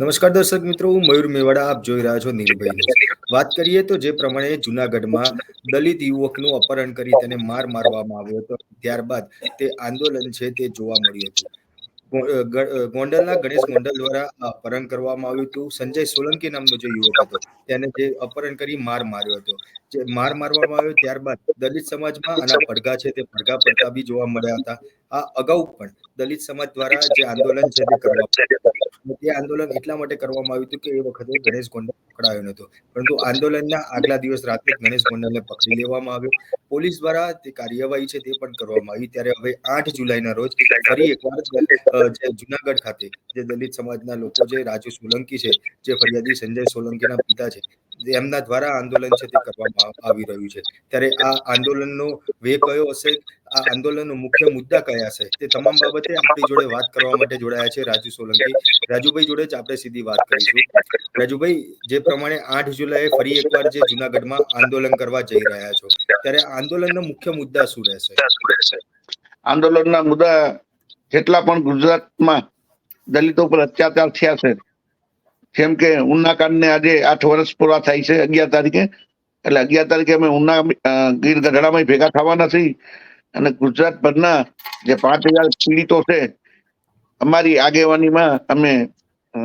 નમસ્કાર દર્શક મિત્રો, હું મયુર મેવાડા, આપ જોઈ રહ્યા છો નિર્ભય વાત કરીએ તો જે પ્રમાણે જુનાગઢમાં દલિત યુવકનું અપહરણ કરી તેને માર મારવામાં આવ્યો હતો, ત્યારબાદ તે આંદોલન છે તે જોવા મળ્યું હતું. ગોંડલના ગણેશ ગોંડલ દ્વારા અપહરણ કરવામાં આવ્યું હતું. સંજય સોલંકી નામનો જે યુવક હતો, તેને જે અપહરણ કરી માર માર્યો હતો. જે માર મારવામાં આવ્યો ત્યારબાદ દલિત સમાજમાં આના પડઘા છે તે પડઘા પડતા બી જોવા મળ્યા હતા. આ અગાઉ પણ દલિત સમાજ દ્વારા જે આંદોલન છે તે કરવામાં તે આંદોલન એટલા માટે કરવામાં આવ્યું હતું કે એ વખતે ગણેશ ગોંડલ પકડાયો નહોતો. પરંતુ આંદોલનના આગલા દિવસ રાત્રે ગણેશ ગોંડલને પકડી લેવામાં આવ્યો. પોલીસ દ્વારા તે કાર્યવાહી છે તે પણ કરવામાં આવી. ત્યારે હવે આઠ જુલાઈના રોજ ફરી એકવાર જે જુનાગઢ ખાતે જે દલિત સમાજના લોકો જે રાજુ સોલંકી છે, જે ફરિયાદી સંજય સોલંકીના પિતા છે એમના દ્વારા આંદોલન છે તે કરવામાં આવી રહ્યું છે. ત્યારે આ આંદોલનનો વે કયો હશે? આ આંદોલનનો મુખ્ય મુદ્દા કયા છે તે તમામ બાબતે આપણી જોડે વાત કરવા માટે જોડાયા છે રાજુ સોલંકી. રાજુભાઈ જોડે જ આપણે સીધી વાત કરીશું. રાજુભાઈ, જે પ્રમાણે આઠ જુલાઈએ ફરી એકવાર જે જુનાગઢમાં આંદોલન કરવા જઈ રહ્યા છો, ત્યારે આંદોલનનો મુખ્ય મુદ્દા શું રહેશે? આંદોલનના મુદ્દા જેટલા પણ ગુજરાતમાં દલિતો પર અત્યાચાર થયા છે જેમ કે ઉના કાંડને આજે આઠ વર્ષ પૂરા થાય છે અગિયાર તારીખે. એટલે અગિયાર તારીખે અમે ઉના ગીર ગઢડામાં ભેગા થવાના છીએ અને ગુજરાતભરના જે પાંચ હજાર પીડિતો છે અમારી આગેવાનીમાં અમે અ,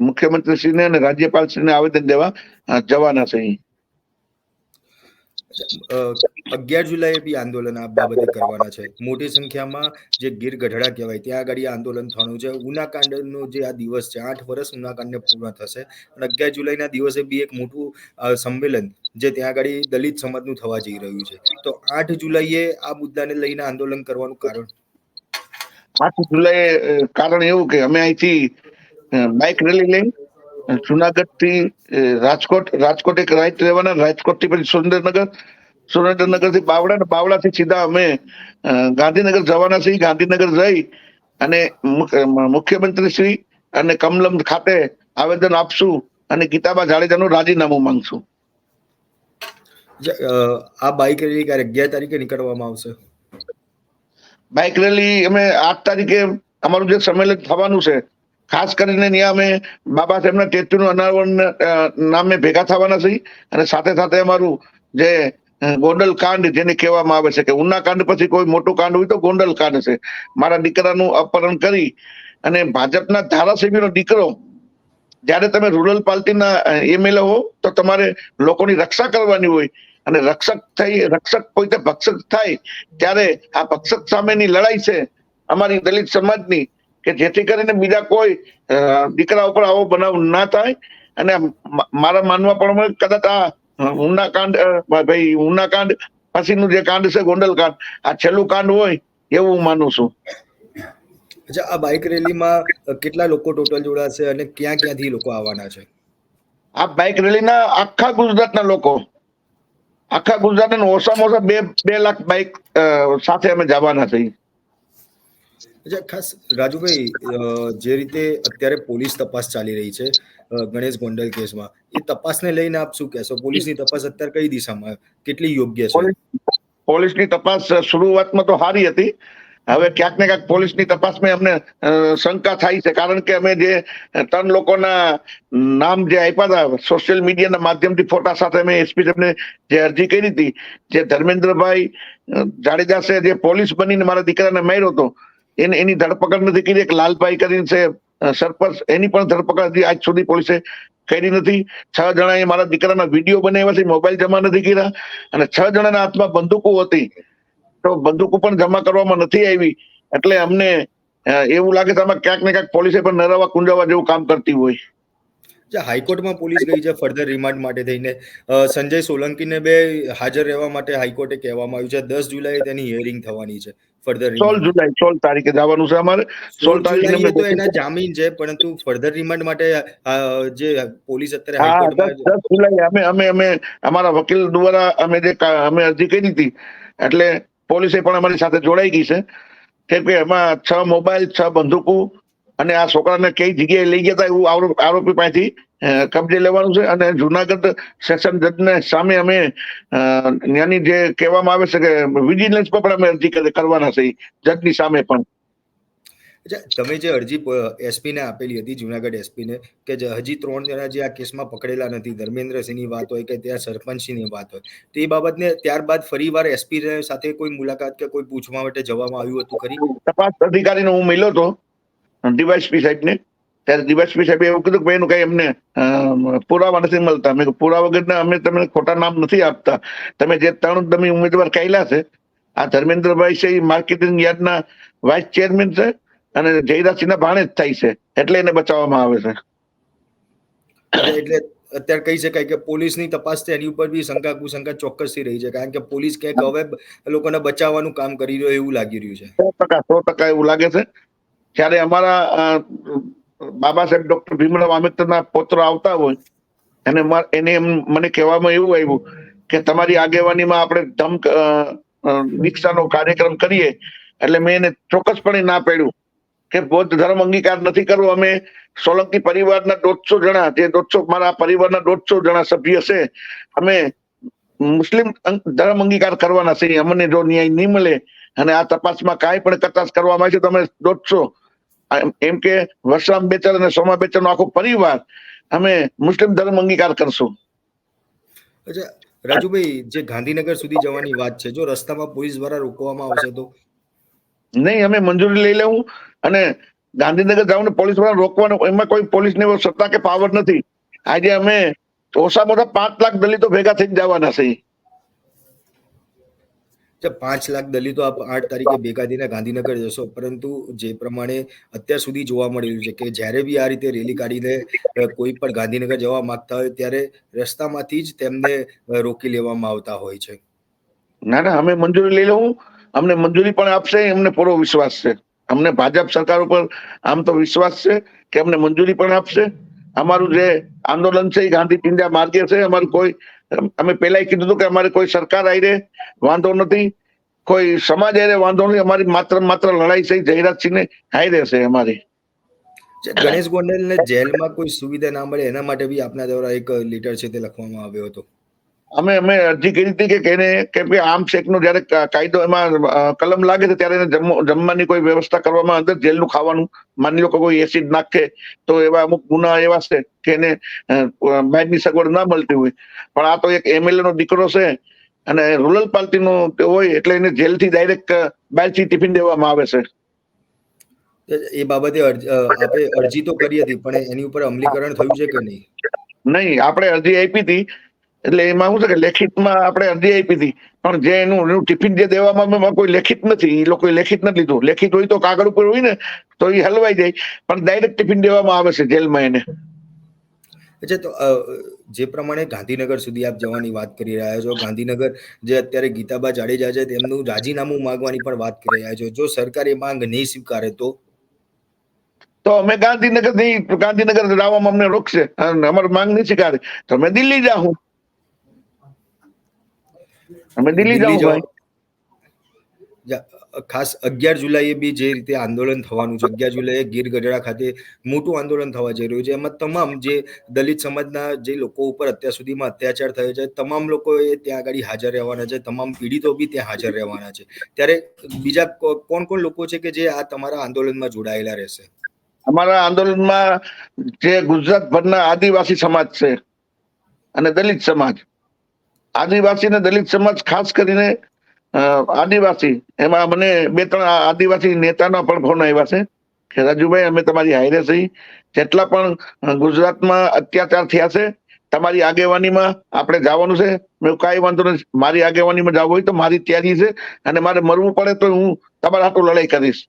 મુખ્યમંત્રીશ્રીને અને રાજ્યપાલશ્રીને આવેદન દેવા જવાના છીએ અગિયાર જુલાઈએ બી આંદોલન આ બાબતે કરવાના છે. મોટી સંખ્યામાં જે ગીર ગઢડા કહેવાય, ત્યાં આગળ આંદોલન થવાનું છે. ઉનાકાંડનો જે આ દિવસ છે, આઠ વર્ષ ઉનાકાંડને પૂર્ણ થશે અને અગિયાર જુલાઈના દિવસે બી એક મોટું સંમેલન જે ત્યાં આગળ દલિત સમાજનું થવા જઈ રહ્યું છે. તો આઠ જુલાઈએ આ મુદ્દાને લઈને આંદોલન કરવાનું કારણ? આઠ જુલાઈ કારણ એવું કે અમે અહીંથી બાઇક રેલી લઈ જુનાગઢથી રાજકોટ રાજકોટ એક રાઈટ લેવાના રાજકોટથી પછી સુરેન્દ્રનગર. સુરેન્દ્રનગરથી બાવડા ને બાવડા થી સીધા અમે ગાંધીનગર જવાના છીએ ગાંધીનગર જઈ અને મુખ્યમંત્રી શ્રી અને કમલમ ખાતે આવેદન આપશું અને ગીતાબા જાડેજાનું રાજીનામું માંગશું. આ બાઇક રેલી ક્યારે અગિયાર તારીખે નીકળવામાં આવશે? બાઇક રેલી અમે આઠ તારીખે અમારું જે સંમેલન થવાનું છે ખાસ કરીને ત્યાં અમે બાબા સાહેબના ટેચ્યુનું અનાવરણ નામે ભેગા થવાના છીએ અને સાથે સાથે અમારું જે ગોંડલ કાંડ જેને કહેવામાં આવે છે કે ઉના કાંડ પછી કોઈ મોટું કાંડ હોય તો ગોંડલ કાંડ છે. મારા દીકરાનું અપહરણ કરી અને ભાજપના ધારાસભ્યનો દીકરો, જ્યારે તમે રૂરલ પાર્ટીના એમએલએ હો તો તમારે લોકોની રક્ષા કરવાની હોય અને રક્ષક થઈ, રક્ષક પોતે ભક્ષક થાય, ત્યારે આ ભક્ષક સામેની લડાઈ છે અમારી દલિત સમાજની. કે જેથી કરીને બીજા કોઈ દીકરા ઉપર આવો બનાવ ના થાય. અને મારા માનવા પ્રમાણે કદાચ આ ઉના કાંડ ભાઈ ઉના કાંડ પછીનું જે કાંડ છે ગોંડલ કાંડ આ છેલ્લું કાંડ હોય એવું હું માનું છું. અચ્છા આ બાઇક રેલીમાં કેટલા લોકો ટોટલ જોડાશે અને ક્યાં ક્યાંથી લોકો આવવાના છે? આ બાઇક રેલીના આખા ગુજરાતના લોકો. આખા ગુજરાતના ઓછામાં ઓછા બે બે લાખ બાઇક સાથે અમે જવાના છીએ. અચ્છા, ખાસ રાજુભાઈ જે રીતે અત્યારે પોલીસ તપાસ ચાલી રહી છે ગણેશ ગોંડલ કેસમાં, એ તપાસને લઈને આપ શું કહેશો? પોલીસની તપાસ અત્યારે કઈ દિશામાં? કેટલી યોગ્ય છે? પોલીસ પોલીસની તપાસ શરૂઆતમાં તો સારી હતી. હવે ક્યાંક ને ક્યાંક પોલીસની તપાસમાં અમને શંકા થાય છે. કારણ કે અમે જે ત્રણ લોકોના નામ જે આપ્યા હતા, સોશિયલ મીડિયાના માધ્યમથી ફોટા સાથે અમે એસપી સાહેબને જે અરજી કરી હતી, જે ધર્મેન્દ્રભાઈ જાડેજાસે જે પોલીસ બનીને મારા દીકરાને માર્યો હતો એને એની ધરપકડ નથી કરી એક લાલભાઈ કરીને છે સરપંચ. એની પણ ધરપકડ હજી આજ સુધી પોલીસે કરી નથી. છ જણાએ મારા દીકરાના વીડિયો બનાવ્યા છે, મોબાઈલ જમા નથી કર્યા. અને છ જણાના હાથમાં બંદૂકો હતી. તો બંદૂકો પણ જમા કરવામાં નથી આવી. એટલે અમને એવું લાગે છે આમાં ક્યાંક ને ક્યાંક પોલીસે પણ નરવા કુંજાવા જેવું કામ કરતી હોય. જે હાઈકોર્ટમાં પોલીસ ગઈ છે ફર્ધર રિમાન્ડ માટે થઈને સંજય સોલંકીને બે હાજર રહેવા માટે હાઈકોર્ટે કહેવામાં આવ્યું છે દસ જુલાઈએ તેની હિયરિંગ થવાની છે ફર્ધર સોળ જુલાઈ સોળ તારીખે જવાનું છે અમારે. સોળ તારીખે તો એના જામીન છે પરંતુ ફર્ધર રિમાન્ડ માટે જે પોલીસ અત્યારે હાઈકોર્ટમાં દસ દસ જુલાઈ અમે અમે અમે અમારા વકીલ દ્વારા અમે જે અમે અરજી કરી હતી એટલે પોલીસે પણ અમારી સાથે જોડાઈ ગઈ છે. કેમ કે એમાં છ મોબાઈલ છ બંદૂકો અને આ છોકરાને કઈ જગ્યાએ લઈ ગયા હતા એવું આરોપ- પાસેથી કબજે લેવાનું છે? અને જુનાગઢ સેશન જજને સામે અમે ત્યાંની જે કહેવામાં આવે છે કે વિજિલન્સ પર પણ અમે અરજી કરવાના છે જજની સામે પણ. તમે જે અરજી એસપીને આપેલી હતી જુનાગઢ એસપીને કે હજી ત્રણ જણા જે આ કેસમાં પકડેલા નથી ધર્મેન્દ્રસિંહની વાત હોય કે ત્યાં સરપંચની વાત હોય તો એ બાબતને ત્યારબાદ ફરીવાર એસપી સાથે કોઈ મુલાકાત કે કોઈ પૂછવા માટે જવામાં આવ્યું હતું ખરી? તપાસ અધિકારીને હું મળ્યો હતો. ડીવાયસપી સાહેબને. ત્યારે ડીવાયસપી સાહેબે એવું કીધું કે ભાઈ એનું કઈ અમને પુરાવા નથી મળતા. મેં પુરાવા વગરના અમે તમને ખોટા નામ નથી આપતા. તમે જે ત્રણ તમે ઉમેદવાર કહેલા છે આ ધર્મેન્દ્રભાઈ છે એ માર્કેટિંગ યાર્ડના વાઇસ ચેરમેન છે અને જયરાજસિંહના ભાણે જ થાય છે. એટલે એને બચાવવામાં આવે છે. એટલે અત્યારે કહી શકાય કે પોલીસની તપાસ છે એની ઉપર બી શંકા કુશંકા ચોક્કસથી રહી છે. કારણ કે પોલીસ ક્યાંક હવે લોકોને બચાવવાનું કામ કરી રહ્યો એવું લાગી રહ્યું છે. સો ટકા સો ટકા એવું લાગે છે. જ્યારે અમારા બાબા સાહેબ ડોક્ટર ભીમરાવ આંબેડકરના પોત્ર આવતા હોય, એને એમ મને કહેવામાં એવું આવ્યું કે તમારી આગેવાનીમાં આપણે ધમ દીક્ષાનો કાર્યક્રમ કરીએ, એટલે મેં એને ચોક્કસપણે ના પાડ્યું કે બૌદ્ધ ધર્મ અંગીકાર નથી કરવો. અમે સોલંકી પરિવારના દોઢસો જણા, જે દોઢસો, મારા પરિવારના દોઢસો જણા સભ્ય છે, અમે મુસ્લિમ ધર્મ અંગીકાર કરવાના છે અમને જો ન્યાય નહીં મળે અને આ તપાસમાં કાંઈ પણ કચાશ કરવામાં આવે છે તો અમે દોઢસો એમ- કે વર્ષામ બેચર અને સોમા બેચર નો આખો પરિવાર અમે મુસ્લિમ ધર્મ અંગીકાર કરશું. અચ્છા રાજુભાઈ જે ગાંધીનગર સુધી જવાની વાત છે જો રસ્તામાં પોલીસ દ્વારા રોકવામાં આવશે તો? નહીં અમે મંજૂરી લઈ લેવું અને ગાંધીનગર જવાનું પોલીસવાળા રોકવાનું એમાં કોઈ પોલીસને એવો સત્તા કે પાવર નથી. આજે અમે ઓછામાં ઓછા પાંચ લાખ દલિતો ભેગા થઈને જવાના છે જે પાંચ લાખ દલિતો આપ આઠ તારીખે ભેગા થઈને ગાંધીનગર જશો. પરંતુ જે પ્રમાણે અત્યાર સુધી જોવા મળેલું છે કે જ્યારે બી આ રીતે રેલી કાઢીને કોઈ પણ ગાંધીનગર જવા માંગતા હોય, ત્યારે રસ્તામાંથી જ તેમને રોકી લેવામાં આવતા હોય છે. ના ના, અમે મંજૂરી લઈ લઉં. અમને મંજૂરી પણ આપશે એમને પૂરો વિશ્વાસ છે. અમને ભાજપ સરકાર ઉપર આમ તો વિશ્વાસ છે કે અમને મંજૂરી પણ આપશે. અમારું જે આંદોલન છે એ ગાંધી પિંડા માર્ગે છે. અમારું કોઈ અમે પહેલા કીધું હતું કે અમારે કોઈ સરકાર આઈ વાંધો નથી. કોઈ સમાજ આઈ વાંધો નહીં અમારી માત્ર માત્ર લડાઈ છે, જયરાજસિંહને હાઈ રહેશે અમારી. ગણેશ ગોંડલને જેલમાં કોઈ સુવિધા ના મળે, એના માટે બી આપના દ્વારા એક લેટર છે તે લખવામાં આવ્યો હતો. અમે અમે અરજી કરી હતી કે એને કેમ કે આમ નો જયારે કાયદો એમાં કલમ લાગે છે ત્યારે એને જમવાની કોઈ વ્યવસ્થા કરવામાં અંદર જેલનું ખાવાનું માની લો કે કોઈ એસિડ નાખે તો એવા અમુક ગુના એવા છે કે એને અ, બાજની સગવડ ના મળતી હોય. પણ આ તો એક એમએલએ નો દીકરો છે અને રૂરલ પાર્ટીનો નો હોય એટલે એને જેલથી ડાયરેક્ટ બહારથી ટિફિન દેવામાં આવે છે. એ બાબતે અરજ- આપે અરજી તો કરી હતી પણ એની ઉપર અમલીકરણ થયું છે કે નહીં? નહીં આપણે અરજી આપી હતી એટલે એમાં શું છે કે લેખિતમાં આપણે અરજી આપી હતી પણ જે એનું એનું ટિફિન જે દેવામાં એમાં કોઈ લેખિત નથી એ લોકોએ લેખિત નથી લીધું. લેખિત હોય તો કાગળ ઉપર હોય ને તો એ હલવાઈ જાય પણ ડાયરેક્ટ ટિફિન દેવામાં આવે છે જેલમાં એને. અચ્છા તો જે પ્રમાણે ગાંધીનગર સુધી આપ જવાની વાત કરી રહ્યા છો ગાંધીનગર જે અત્યારે ગીતાબા જાડેજા છે તેમનું રાજીનામું માંગવાની પણ વાત કરી રહ્યા છો. જો સરકાર એ માંગ નહીં સ્વીકારે તો? તો અમે ગાંધીનગરથી ગાંધીનગર જવામાં અમને રોકશે. અને અમારી માંગ નહીં સ્વીકારે. તો અમે દિલ્હી જાઉં અમે દિલ્હી જવું ખાસ અગિયાર જુલાઈએ બી જે રીતે આંદોલન થવાનું છે અગિયાર જુલાઈએ ગીર ગઢડા ખાતે મોટું આંદોલન થવા જઈ રહ્યું છે. એમાં તમામ જે દલિત સમાજના જે લોકો ઉપર અત્યાર સુધીમાં અત્યાચાર થયો છે તમામ લોકો એ ત્યાં આગળ હાજર રહેવાના છે તમામ પીડિતો બી ત્યાં હાજર રહેવાના છે. ત્યારે બીજા કોણ કોણ લોકો છે કે જે આ તમારા આંદોલનમાં જોડાયેલા રહેશે? અમારા આંદોલનમાં જે ગુજરાત ભરના આદિવાસી સમાજ છે અને દલિત સમાજ આદિવાસી ને દલિત સમાજ ખાસ કરીને આદિવાસી, એમાં મને બે ત્રણ આદિવાસી નેતાના પણ ફોન આવ્યા છે કે, રાજુભાઈ, અમે તમારી હાઈરે છીએ. જેટલા પણ ગુજરાતમાં અત્યાચાર થયા છે, તમારી આગેવાનીમાં આપણે જવાનું છે. મેં કાંઈ વાંધો નથી. મારી આગેવાનીમાં જવું હોય તો મારી તૈયારી છે અને મારે મરવું પડે તો હું તમારા હાટું લડાઈ કરીશ.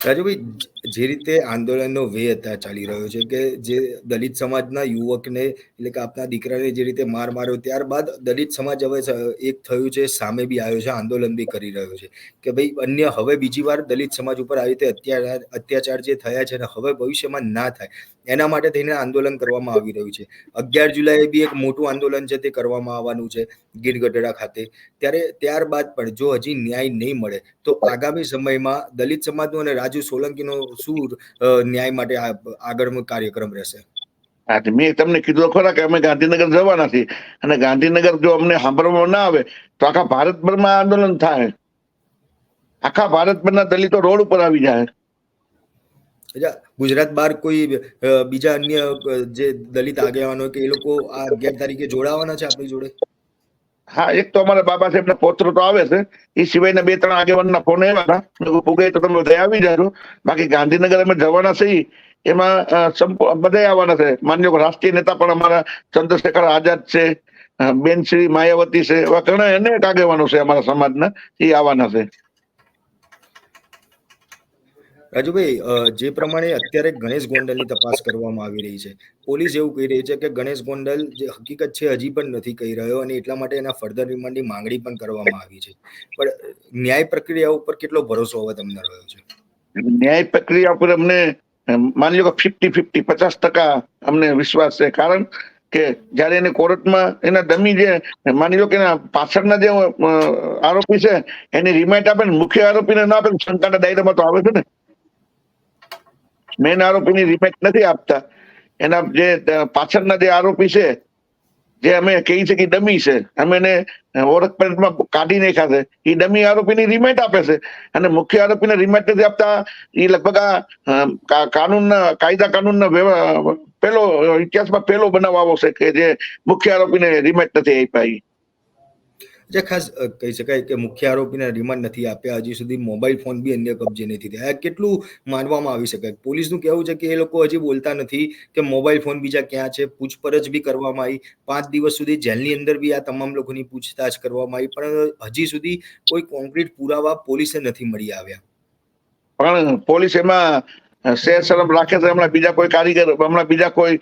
રાજુભાઈ જે રીતે આંદોલનનો વે અત્યારે ચાલી રહ્યો છે કે જે દલિત સમાજના યુવકને, એટલે કે આપના દીકરાને જે રીતે માર માર્યો, ત્યારબાદ દલિત સમાજ હવે એક થયું છે, સામે બી આવ્યો છે, આંદોલન બી કરી રહ્યો છે. કે ભાઈ અન્ય હવે બીજી વાર દલિત સમાજ ઉપર આવી રીતે અત્યાચાર અત્યાચાર જે થયા છે ને હવે ભવિષ્યમાં ના થાય. એના માટે થઈને આંદોલન કરવામાં આવી રહ્યું છે. અગિયાર જુલાઈએ બી એક મોટું આંદોલન છે તે કરવામાં આવવાનું છે ગીર ગઢડા ખાતે. ત્યારે ત્યારબાદ પણ જો હજી ન્યાય નહીં મળે, તો આગામી સમયમાં દલિત સમાજનો અને રાજુ સોલંકીનો શું ન્યાય માટે આગળનો કાર્યક્રમ રહેશે? મેં તમને કીધું ખરા કે અમે ગાંધીનગર જવાના છીએ અને ગાંધીનગર જો અમને સાંભળવામાં ના આવે તો આખા ભારતભરમાં આંદોલન થાય. આખા ભારતભરના દલિતો રોડ ઉપર આવી જાય. ગુજરાત બહાર કોઈ બીજા અન્ય જે દલિત આગેવાનો કે એ લોકો આ અગિયાર તારીખે જોડાવાના છે આપણી જોડે? હા, એક તો અમારા બાબા સાહેબ પોત્રો તો આવે છે. એ સિવાયના બે ત્રણ આગેવાનના ફોન આવ્યા હતા. તો તમે બધા આવી જાજો. બાકી ગાંધીનગર અમે જવાના છીએ. એમાં બધા આવવાના છે. માન્ય રાષ્ટ્રીય નેતા પણ અમારા ચંદ્રશેખર આઝાદ છે બેન શ્રી માયાવતી છે, એવા ઘણા અનેક આગેવાનો છે અમારા સમાજના એ આવવાના છે. રાજુભાઈ જે પ્રમાણે અત્યારે ગણેશ ગોંડલની તપાસ કરવામાં આવી રહી છે, પોલીસ એવું કહી રહી છે કે ગણેશ ગોંડલ જે હકીકત છે હજી પણ નથી કહી રહ્યો અને એટલા માટે એના ફર્ધર રિમાન્ડની માંગણી પણ કરવામાં આવી છે. પણ ન્યાય પ્રક્રિયા ઉપર કેટલો ભરોસો હવે તમને રહ્યો છે? ન્યાય પ્રક્રિયા ઉપર અમને માની લો કે ફિફ્ટી ફિફ્ટી, પચાસ ટકા અમને વિશ્વાસ છે. કારણ કે જયારે એને કોર્ટમાં એના ડમી જે, માની લો કે પાછળના જે આરોપી છે, એની રિમાઇન્ડ આપે ને મુખ્ય આરોપીને ના આપે શંકાના દાયરામાં તો આવે છે ને? મેન આરોપીની રિમેટ નથી આપતા. એના જે પાછળના જે આરોપી છે, જે અમે કહી છે કે ડમી છે, અમે એને ઓળખ પેન્ટમાં કાઢી નાખ્યા છે. એ ડમી આરોપીની રિમેટ આપે છે. અને મુખ્ય આરોપીને રિમેટ નથી આપતા. એ લગભગ આ કાનૂનના, કાયદા કાનૂનના પેલો ઇતિહાસમાં પેલો બનાવ આવો છે કે જે મુખ્ય આરોપીને રિમેટ નથી આપ્યા. જે ખાસ કહી શકાય કે મુખ્ય આરોપીને રિમાન્ડ નથી આપ્યા. હજી સુધી મોબાઈલ ફોન બી અન્ય કબજે નથી થયા. કેટલું માનવામાં આવી શકાય? પોલીસનું કહેવું છે કે એ લોકો હજી બોલતા નથી કે મોબાઈલ ફોન બીજા ક્યાં છે? પૂછપરછ બી કરવામાં આવી. પાંચ દિવસ સુધી જેલની અંદર બી આ તમામ લોકોની પૂછતાછ કરવામાં આવી. પણ હજી સુધી કોઈ કોન્ક્રીટ પુરાવા પોલીસે નથી મળી આવ્યા. પણ, પોલીસ એમાં શેર શરમ રાખે છે હમણાં બીજા કોઈ કારીગર હમણાં બીજા કોઈ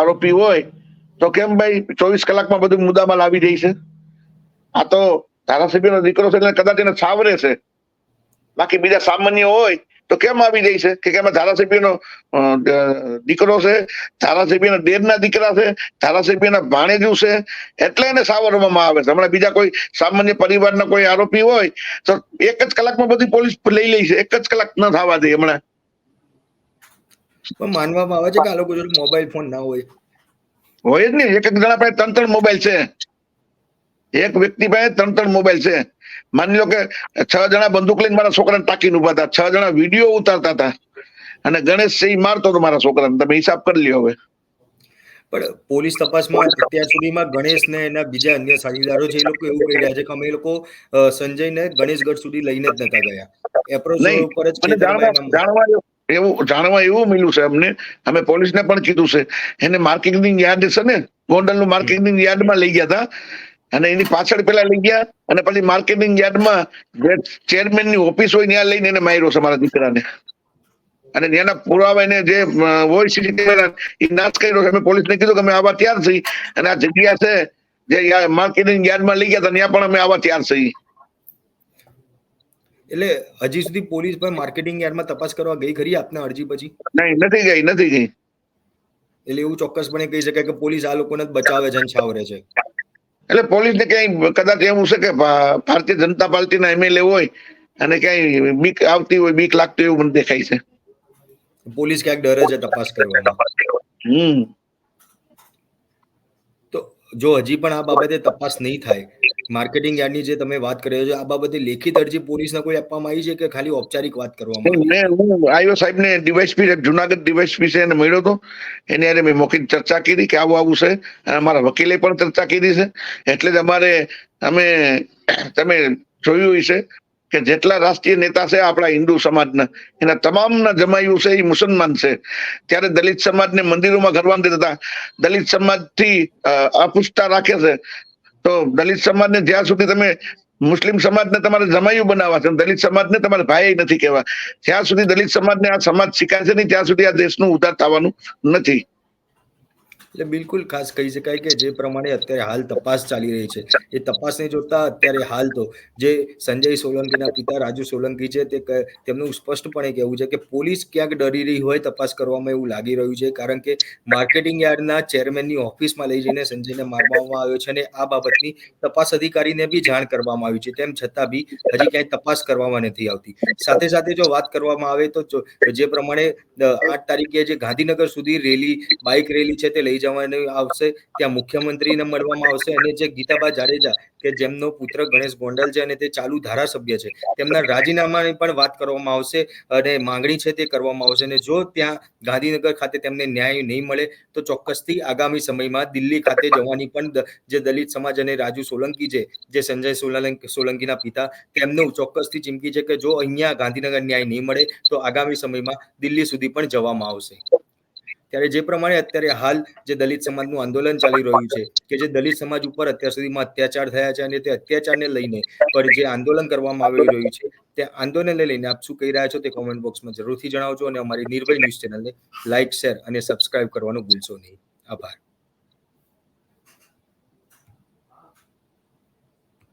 આરોપી હોય તો કેમ ભાઈ ચોવીસ કલાકમાં બધું મુદ્દામાં લાવી છે? આ તો ધારાસભ્યનો દીકરો છે એટલે કદાચ એને સાવરે છે. બાકી બીજા સામાન્ય હોય તો કેમ આવી જાય છે? કે કેમ ધારાસભ્યનો દીકરો છે? ધારાસભ્યના દેરના દીકરા છે? ધારાસભ્યના ભાણેજું છે? એટલે એને સાવરવામાં આવે છે. હમણાં બીજા કોઈ સામાન્ય પરિવારના કોઈ આરોપી હોય તો એક જ કલાકમાં બધી પોલીસ લઈ લે છે. એક જ કલાક ન થવા દે હમણાં. માનવામાં આવે છે કે આ લોકો મોબાઈલ ફોન ના હોય? હોય જ નહીં એક એક જણા પાસે ત્રણ ત્રણ મોબાઈલ છે. એક વ્યક્તિ પાસે ત્રણ ત્રણ મોબાઈલ છે. માની લો કે છ જણા બંદૂક લઈને મારા છોકરાને ટાંકીને ઊભા હતા. છ જણા વીડિયો ઉતારતા હતા. અને ગણેશ સિંહ મારતો હતો મારા છોકરાને. તમે હિસાબ કરી લ્યો હવે. પણ પોલીસ તપાસમાં અત્યાર સુધીમાં ગણેશ ને એના બીજા અન્ય સાથીદારો છે એ લોકો એવું કહી રહ્યા છે કે અમે લોકો સંજયને ગણેશગઢ સુધી લઈને જ નતા ગયા. એપ્રોચ ઉપર જ જાણવા જાણવા એવું જાણવા એવું મળ્યું છે અમને. અમે પોલીસને પણ કીધું છે. એને માર્કેટિંગ યાર્ડ છે ને? ગોંડલનું માર્કેટિંગ યાર્ડમાં લઈ ગયા હતા. અને એની પાછળ પેલા લઈ ગયા અને પછી માર્કેટિંગ યાર્ડમાં જે ચેરમેનની ઓફિસ હોય ત્યાં લઈને એને માર્યો છે મારા દીકરાને. અને ત્યાંના પુરાવા એને જે હોય સીસીટીવી એ નાશ કર્યો અમે પોલીસને કીધું કે અમે આવા તૈયાર છીએ અને આ જગ્યા છે જે માર્કેટિંગ યાર્ડમાં લઈ ગયા હતા ત્યાં પણ અમે આવા તૈયાર છીએ. એટલે હજી સુધી પોલીસ પણ માર્કેટિંગ યાર્ડમાં તપાસ કરવા ગઈ ખરી આપને અરજી પછી? નહીં નથી ગઈ નથી ગઈ. એટલે એવું ચોક્કસપણે કહી શકાય કે પોલીસ આ લોકોને જ બચાવે છે અને છાવરે છે. એટલે પોલીસને ક્યાંય કદાચ એવું છે કે ભારતીય જનતા પાર્ટીના એમએલએ હોય અને ક્યાંય બીક આવતી હોય બીક લાગતી એવું મને દેખાય છે. પોલીસ ક્યાંક ડરે છે તપાસ કરવાની. હમ. તો જો હજી પણ આ બાબતે તપાસ નહીં થાય માર્કેટિંગ યાર્ડની જે તમે વાત કરી છો આ બાબતે લેખિત અરજી પોલીસને કોઈ આપવામાં આવી છે કે ખાલી ઔપચારિક વાત કરવામાં મેં હું આયો સાહેબ ને ડીવાયસપી જુનાગઢ ડીવાયસપી છે એને મળ્યો હતો એની અરે મેં મૌખિક ચર્ચા કરી કે આવું આવું છે. અને અમારા વકીલે પણ ચર્ચા કરી છે. એટલે જ અમારે અમે તમે જોયું હશે કે જેટલા રાષ્ટ્રીય નેતા છે આપણા હિન્દુ સમાજના એના તમામના જમાયું છે એ મુસલમાન છે. ત્યારે દલિત સમાજને મંદિરોમાં ઘરવાન દેતા દલિત સમાજથી અ, અપુષ્ટતા રાખે છે. તો દલિત સમાજને જ્યાં સુધી તમે મુસ્લિમ સમાજને તમારે જમાયું બનાવવા છે દલિત સમાજને તમારે ભાઈ નથી કહેવા, જ્યાં સુધી દલિત સમાજને આ સમાજ શીખાશે નહીં, ત્યાં સુધી આ દેશનું ઉદ્ધાર થવાનું નથી. એટલે બિલકુલ ખાસ કહી શકાય કે જે પ્રમાણે અત્યારે હાલ તપાસ ચાલી રહી છે. એ તપાસને જોતા અત્યારે હાલ તો જે સંજય સોલંકીના પિતા રાજુ સોલંકી છે, તે તેમનું સ્પષ્ટપણે કહેવું છે કે પોલીસ ક્યાંક ડરી રહી હોય તપાસ કરવામાં એવું લાગી રહ્યું છે, કારણ કે માર્કેટિંગ યાર્ડના ચેરમેનની ઓફિસમાં લઈ જઈને સંજયને મારવામાં આવ્યો છે અને આ બાબતની તપાસ અધિકારીને બી જાણ કરવામાં આવી છે. તેમ છતાં બી હજી ક્યાંય તપાસ કરવામાં નથી આવતી. સાથે સાથે જો વાત કરવામાં આવે તો જે પ્રમાણે આઠ તારીખે જે ગાંધીનગર સુધી રેલી, બાઇક રેલી છે તે લઈ જવાનું આવશે, ત્યાં મુખ્યમંત્રીને મળવામાં આવશે અને જે ગીતાબા જાડેજા, કે જેમનો પુત્ર ગણેશ ગોંડલ છે અને તે ચાલુ ધારાસભ્ય છે, તેમના રાજીનામાની પણ વાત કરવામાં આવશે અને માંગણી છે તે કરવામાં આવશે અને જો ત્યાં ગાંધીનગર ખાતે તેમને ન્યાય નહીં મળે, તો ચોક્કસથી આગામી સમયમાં દિલ્હી ખાતે જવાની પણ જે દલિત સમાજ અને રાજુ સોલંકી છે, જે સંજય સોલંકી, સોલંકીના પિતા, તેમનું ચોક્કસથી ચીમકી છે કે જો અહીંયા ગાંધીનગર ન્યાય નહીં મળે, તો આગામી સમયમાં દિલ્હી સુધી પણ જવામાં આવશે. ત્યારે જે પ્રમાણે અત્યારે હાલ જે દલિત સમાજનું આંદોલન ચાલી રહ્યું છે, કે જે દલિત સમાજ ઉપર અત્યાર સુધીમાં અત્યાચાર થયા છે અને તે અત્યાચારને લઈને પર જે આંદોલન કરવામાં આવી રહ્યું છે, તે આંદોલનને લઈને આપ શું કહી રહ્યા છો તે કોમેન્ટ બોક્સમાં જરૂરથી જણાવજો અને અમારી નિર્ભય ન્યૂઝ ચેનલને લાઇક શેર અને સબસ્ક્રાઇબ કરવાનું ભૂલશો નહીં. આભાર.